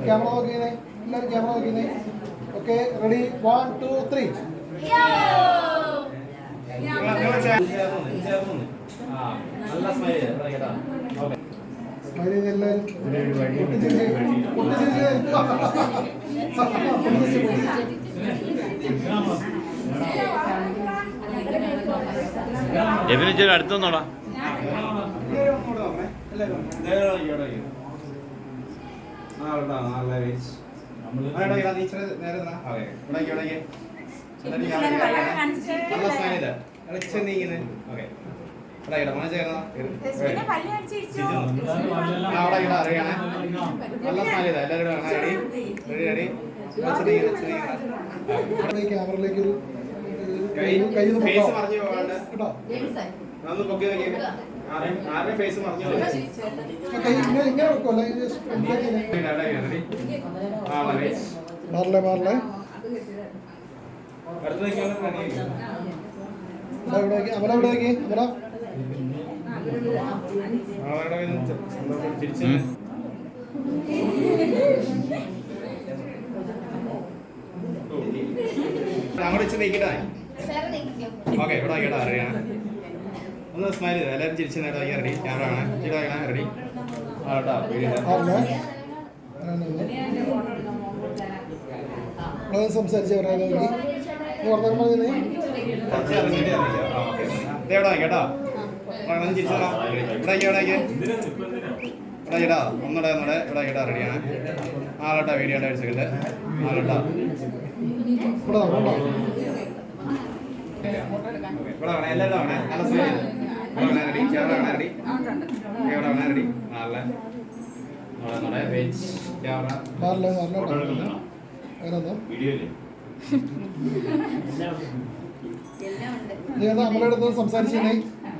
Camera നോക്കിയേ എല്ലാവരും camera നോക്കിയേ okay ready? One two three. Smile കേട്ടോ എല്ലാവരും പൊട്ടിച്ചിരിച്ച് പൊട്ടിച്ചിരിച്ച് പൊട്ടിച്ചിരിച്ച് പൊട്ടിച്ചിരിച്ച് അടുത്തൊന്നോടാ റെഡി റെഡി ക്യാമറയിലേക്ക് ഒരു ഫേസ് പൊക്കാം. മറിഞ്ഞു പോകാണ്ട്. കേട്ടോ? അതൊന്ന് പൊക്കി നോക്കി. ആരുടെ ഫേസ് മറിഞ്ഞു. മാറില്ലേ മാറില്ലേ? അടുത്ത് നിൽക്കാൻ ഇവിടെ അങ്ങോട്ട് ഒന്ന് സ്മൈൽ ചെയ്ത് എല്ലാവരും നേരം റെഡി ക്യാമറ ആണ് റെഡി ആ കേട്ടോ. ഒന്ന് ചിരിച്ചോളാം ഇവിടെ ഇവിടെ ഇവിടെ ഇടാ. ഒന്നുടെ ഒന്നുടെ. ഇവിടെ ഇടാ റെഡിയാണ് ആളോട്ടാ വീഡിയോ ഒരു സെക്കൻഡ് ആളോട്ടാ ഇവിടെ നോക്കണ്ടോ ഇവിടെ വേണേ എല്ലാവരും വേണേ. നല്ല സ്മൈൽ ഇവിടെ വേണേ റെഡി വേണേ ഇവിടെ വേണേ ക്യാമറ സംസാരിച്ചേ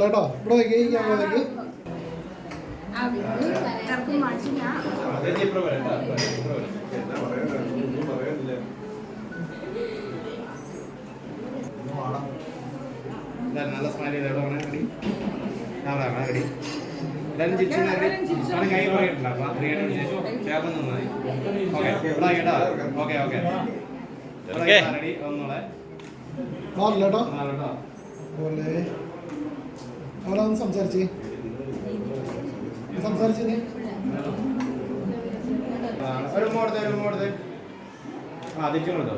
കേട്ടോ ഇവിടെ വയ്ക്കുക ഈ ക്യാമറ. എല്ലാവരും നല്ല സ്മൈൽ ചെയ്ത് എവിടെ വേണേ റെഡി ഞാൻ റെഡി എല്ലാവരും ചിരിച്ചു ആണ് കൈ പറയട്ടില്ല അപ്പൊ റെഡി ചേർന്ന് നിന്നായി. ഓക്കെ ഇവിടെ കേട്ടാ ഓക്കെ ഓക്കെ. Okay. റെഡി ഒന്നുകൂടെ മാറില്ല കേട്ടോ. ആ, കേട്ടോ. പോലെ ഒന്ന് സംസാരിച്ചേ. സംസാരിച്ചേ നീ. ആ, ഒരു മോടത്തെ ഒരു മോടത്തെ ആ തിരിച്ചു കൊടുത്തോ